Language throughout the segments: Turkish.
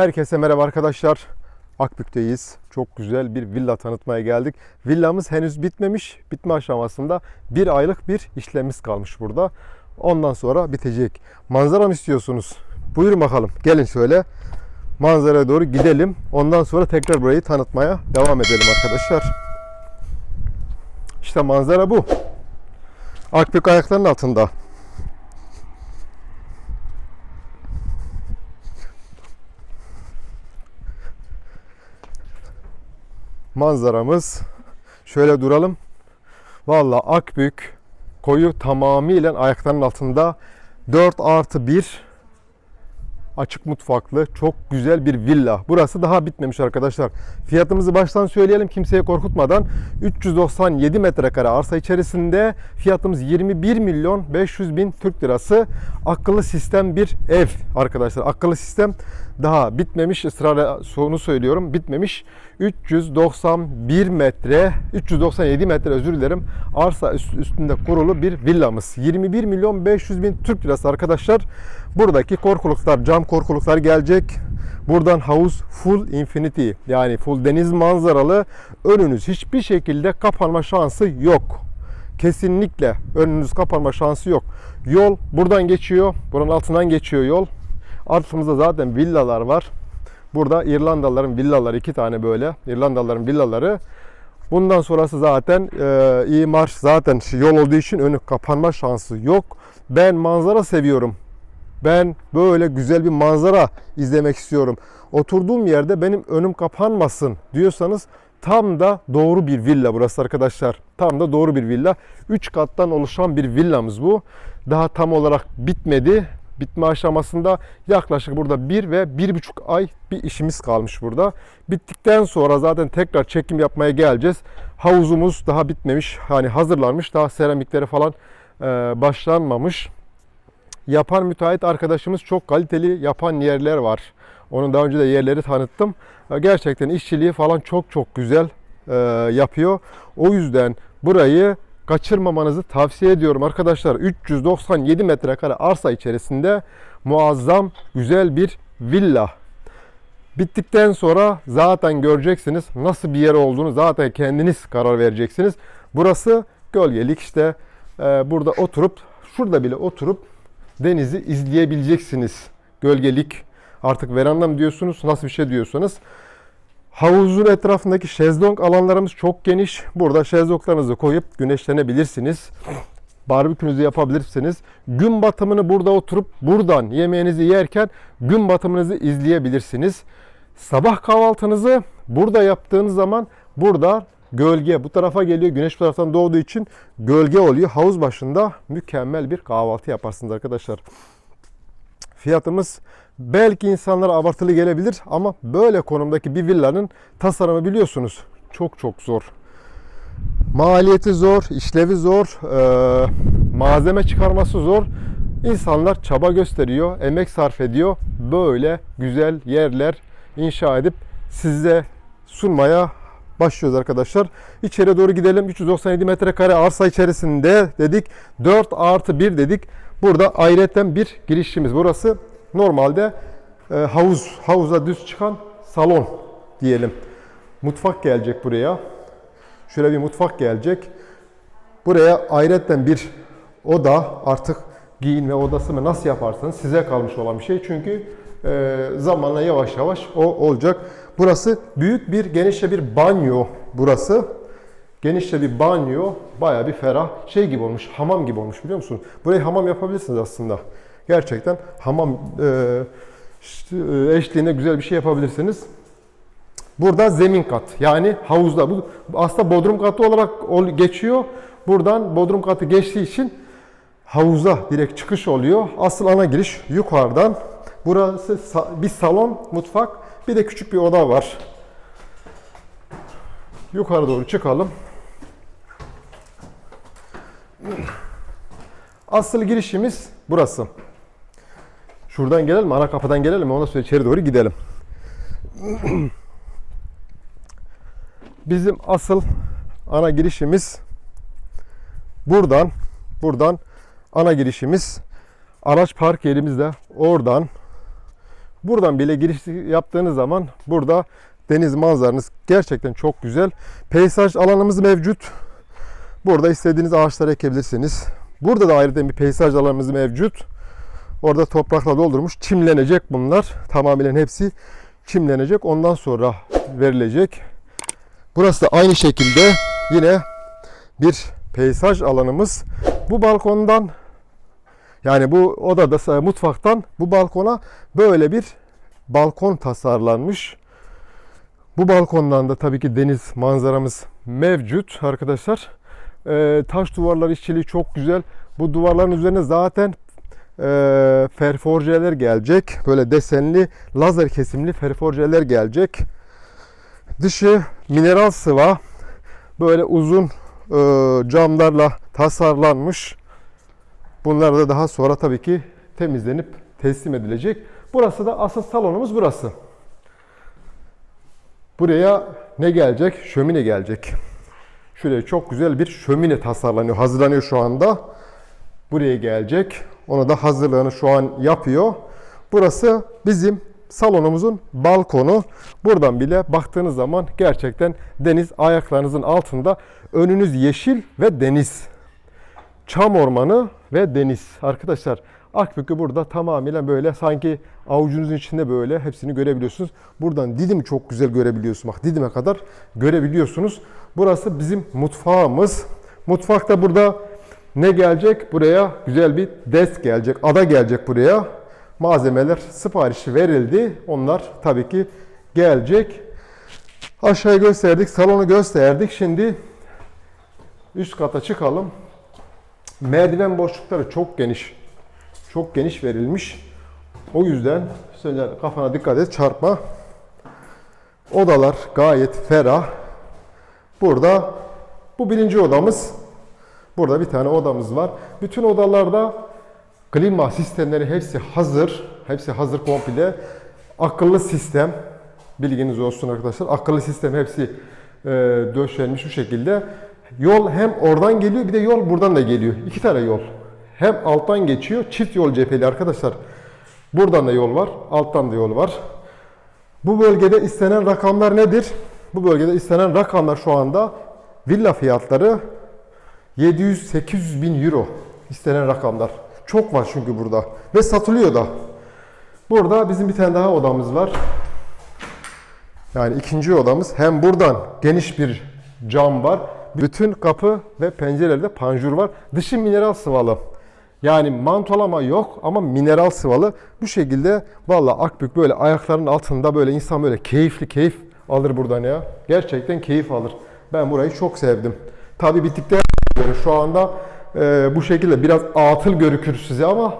Herkese merhaba arkadaşlar. Akbük'teyiz. Çok güzel bir villa tanıtmaya geldik. Villamız henüz bitmemiş. Bitme aşamasında bir aylık bir işlemimiz kalmış burada. Ondan sonra bitecek. Manzara mı istiyorsunuz? Buyurun bakalım. Gelin şöyle. Manzaraya doğru gidelim. Ondan sonra tekrar burayı tanıtmaya devam edelim arkadaşlar. İşte manzara bu. Akbük ayaklarının altında. Manzaramız. Şöyle duralım. Valla Akbük koyu tamamıyla ayaklarının altında 4 artı 1 açık mutfaklı çok güzel bir villa. Burası daha bitmemiş arkadaşlar. Fiyatımızı baştan söyleyelim kimseye korkutmadan. 397 metrekare arsa içerisinde fiyatımız 21 milyon 500 bin Türk lirası. Akıllı sistem bir ev arkadaşlar. Akıllı sistem daha bitmemiş ısrarla sonu söylüyorum bitmemiş 391 metre 397 metre özür dilerim arsa üst- üstünde kurulu bir villamız 21 milyon 500 bin Türk lirası arkadaşlar buradaki korkuluklar cam korkuluklar gelecek buradan havuz full infinity yani full deniz manzaralı önünüz hiçbir şekilde kapanma şansı yok kesinlikle önünüz kapanma şansı yok yol buradan geçiyor buranın altından geçiyor yol Altımızda zaten villalar var. Burada İrlandalıların villaları iki tane böyle. İrlandalıların villaları. Bundan sonrası zaten e, imar zaten yol olduğu için önü kapanma şansı yok. Ben manzara seviyorum. Ben böyle güzel bir manzara izlemek istiyorum. Oturduğum yerde benim önüm kapanmasın diyorsanız tam da doğru bir villa burası arkadaşlar. Tam da doğru bir villa. 3 kattan oluşan bir villamız bu. Daha tam olarak bitmedi bitme aşamasında yaklaşık burada bir ve bir buçuk ay bir işimiz kalmış burada. Bittikten sonra zaten tekrar çekim yapmaya geleceğiz. Havuzumuz daha bitmemiş. Hani hazırlanmış. Daha seramikleri falan başlanmamış. Yapan müteahhit arkadaşımız çok kaliteli yapan yerler var. Onun daha önce de yerleri tanıttım. E, Gerçekten işçiliği falan çok çok güzel e, yapıyor. O yüzden burayı kaçırmamanızı tavsiye ediyorum arkadaşlar. 397 metrekare arsa içerisinde muazzam güzel bir villa. Bittikten sonra zaten göreceksiniz nasıl bir yer olduğunu zaten kendiniz karar vereceksiniz. Burası gölgelik işte e, burada oturup şurada bile oturup denizi izleyebileceksiniz. Gölgelik artık veranda mı diyorsunuz nasıl bir şey diyorsanız. Havuzun etrafındaki şezlong alanlarımız çok geniş. Burada şezlonglarınızı koyup güneşlenebilirsiniz. Barbekünüzü yapabilirsiniz. Gün batımını burada oturup buradan yemeğinizi yerken gün batımınızı izleyebilirsiniz. Sabah kahvaltınızı burada yaptığınız zaman burada gölge bu tarafa geliyor. Güneş bu taraftan doğduğu için gölge oluyor. Havuz başında mükemmel bir kahvaltı yaparsınız arkadaşlar. Fiyatımız belki insanlara abartılı gelebilir ama böyle konumdaki bir villanın tasarımı biliyorsunuz çok çok zor. Maliyeti zor, işlevi zor, eee, malzeme çıkarması zor. İnsanlar çaba gösteriyor, emek sarf ediyor. Böyle güzel yerler inşa edip size sunmaya başlıyoruz arkadaşlar. İçeri doğru gidelim. 397 metrekare arsa içerisinde dedik. 4 artı 1 dedik. Burada ayrıca bir girişimiz. Burası normalde e, havuz, havuza düz çıkan salon diyelim. Mutfak gelecek buraya. Şöyle bir mutfak gelecek. Buraya ayrıca bir oda artık giyinme odası mı nasıl yaparsanız size kalmış olan bir şey. Çünkü e, zamanla yavaş yavaş o olacak. Burası büyük bir genişçe bir banyo burası. Genişçe bir banyo, bayağı bir ferah şey gibi olmuş, hamam gibi olmuş biliyor musun? Burayı hamam yapabilirsiniz aslında. Gerçekten hamam e, e, eşliğinde güzel bir şey yapabilirsiniz. Burada zemin kat yani havuzda bu aslında bodrum katı olarak ol- geçiyor. Buradan bodrum katı geçtiği için havuza direkt çıkış oluyor. Asıl ana giriş yukarıdan. Burası bir salon, mutfak, bir de küçük bir oda var. Yukarı doğru çıkalım. Asıl girişimiz burası. Şuradan gelelim, ana kapıdan gelelim. Ondan sonra içeri doğru gidelim. Bizim asıl ana girişimiz buradan. Buradan ana girişimiz. Araç park yerimiz de oradan. Buradan bile giriş yaptığınız zaman burada deniz manzaranız gerçekten çok güzel. Peyzaj alanımız mevcut. Burada istediğiniz ağaçları ekebilirsiniz. Burada da ayrıca bir peyzaj alanımız mevcut. Orada toprakla doldurmuş. Çimlenecek bunlar. Tamamen hepsi çimlenecek. Ondan sonra verilecek. Burası da aynı şekilde yine bir peyzaj alanımız. Bu balkondan yani bu odada mutfaktan bu balkona böyle bir balkon tasarlanmış. Bu balkondan da tabii ki deniz manzaramız mevcut arkadaşlar. Ee, taş duvarlar işçiliği çok güzel. Bu duvarların üzerine zaten e, ferforjeler gelecek. Böyle desenli lazer kesimli ferforjeler gelecek. Dışı mineral sıva. Böyle uzun e, camlarla tasarlanmış. Bunlar da daha sonra tabii ki temizlenip teslim edilecek. Burası da asıl salonumuz burası. Buraya ne gelecek? Şömine gelecek. Şuraya çok güzel bir şömine tasarlanıyor. Hazırlanıyor şu anda. Buraya gelecek. Onu da hazırlığını şu an yapıyor. Burası bizim salonumuzun balkonu. Buradan bile baktığınız zaman gerçekten deniz ayaklarınızın altında. Önünüz yeşil ve deniz. Çam ormanı ve deniz. Arkadaşlar Akbük'ü burada tamamıyla böyle sanki avucunuzun içinde böyle hepsini görebiliyorsunuz. Buradan Didim çok güzel görebiliyorsunuz. Bak Didim'e kadar görebiliyorsunuz. Burası bizim mutfağımız. Mutfakta burada ne gelecek? Buraya güzel bir desk gelecek. Ada gelecek buraya. Malzemeler siparişi verildi. Onlar tabii ki gelecek. Aşağıya gösterdik. Salonu gösterdik. Şimdi üst kata çıkalım. Merdiven boşlukları çok geniş. Çok geniş verilmiş. O yüzden söyle kafana dikkat et çarpma. Odalar gayet ferah. Burada bu birinci odamız. Burada bir tane odamız var. Bütün odalarda klima sistemleri hepsi hazır. Hepsi hazır komple. Akıllı sistem. Bilginiz olsun arkadaşlar. Akıllı sistem hepsi e, döşenmiş bu şekilde. Yol hem oradan geliyor bir de yol buradan da geliyor. İki tane yol. Hem alttan geçiyor. Çift yol cepheli arkadaşlar. Buradan da yol var. Alttan da yol var. Bu bölgede istenen rakamlar nedir? Bu bölgede istenen rakamlar şu anda villa fiyatları 700-800 bin euro istenen rakamlar. Çok var çünkü burada. Ve satılıyor da. Burada bizim bir tane daha odamız var. Yani ikinci odamız. Hem buradan geniş bir cam var. Bütün kapı ve pencerelerde panjur var. Dışı mineral sıvalı. Yani mantolama yok ama mineral sıvalı. Bu şekilde valla Akbük böyle ayaklarının altında böyle insan böyle keyifli keyif alır buradan ya. Gerçekten keyif alır. Ben burayı çok sevdim. Tabi bittikten sonra şu anda e, bu şekilde biraz atıl görükür size ama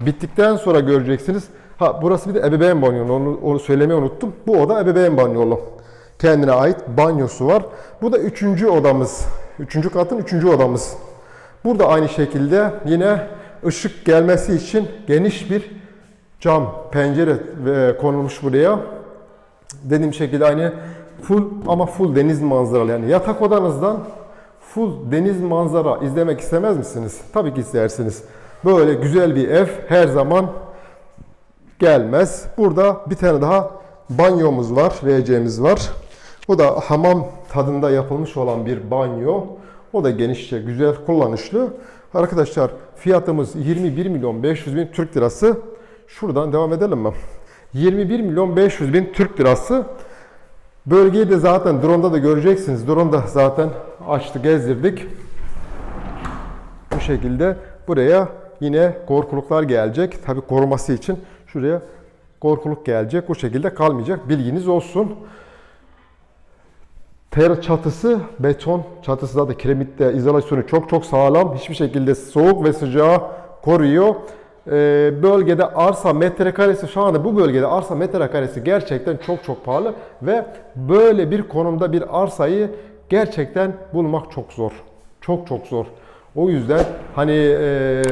bittikten sonra göreceksiniz. Ha burası bir de ebeveyn banyolu onu, onu söylemeyi unuttum. Bu oda ebeveyn banyolu. Kendine ait banyosu var. Bu da üçüncü odamız. Üçüncü katın üçüncü odamız. Burada aynı şekilde yine ışık gelmesi için geniş bir cam, pencere e, konulmuş buraya. Dediğim şekilde aynı full ama full deniz manzaralı. Yani yatak odanızdan full deniz manzara izlemek istemez misiniz? Tabii ki istersiniz. Böyle güzel bir ev her zaman gelmez. Burada bir tane daha banyomuz var, WC'miz var. Bu da hamam tadında yapılmış olan bir banyo. O da genişçe, güzel, kullanışlı. Arkadaşlar fiyatımız 21 milyon 500 bin Türk lirası. Şuradan devam edelim mi? 21 milyon 500 bin Türk lirası. Bölgeyi de zaten drone'da da göreceksiniz. Drone'da zaten açtı, gezdirdik. Bu şekilde buraya yine korkuluklar gelecek. Tabi koruması için şuraya korkuluk gelecek. Bu şekilde kalmayacak. Bilginiz olsun. Ter çatısı beton çatısı da kiremitte izolasyonu çok çok sağlam. Hiçbir şekilde soğuk ve sıcağı koruyor. Ee, bölgede arsa metrekaresi şu anda bu bölgede arsa metrekaresi gerçekten çok çok pahalı ve böyle bir konumda bir arsayı gerçekten bulmak çok zor. Çok çok zor. O yüzden hani e,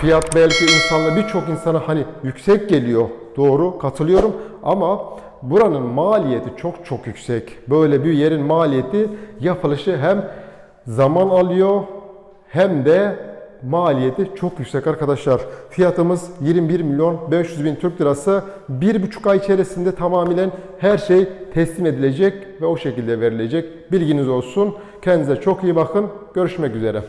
fiyat belki insanla birçok insana hani yüksek geliyor. Doğru katılıyorum ama buranın maliyeti çok çok yüksek. Böyle bir yerin maliyeti yapılışı hem zaman alıyor hem de maliyeti çok yüksek arkadaşlar. Fiyatımız 21 milyon 500 bin Türk lirası. Bir buçuk ay içerisinde tamamen her şey teslim edilecek ve o şekilde verilecek. Bilginiz olsun. Kendinize çok iyi bakın. Görüşmek üzere.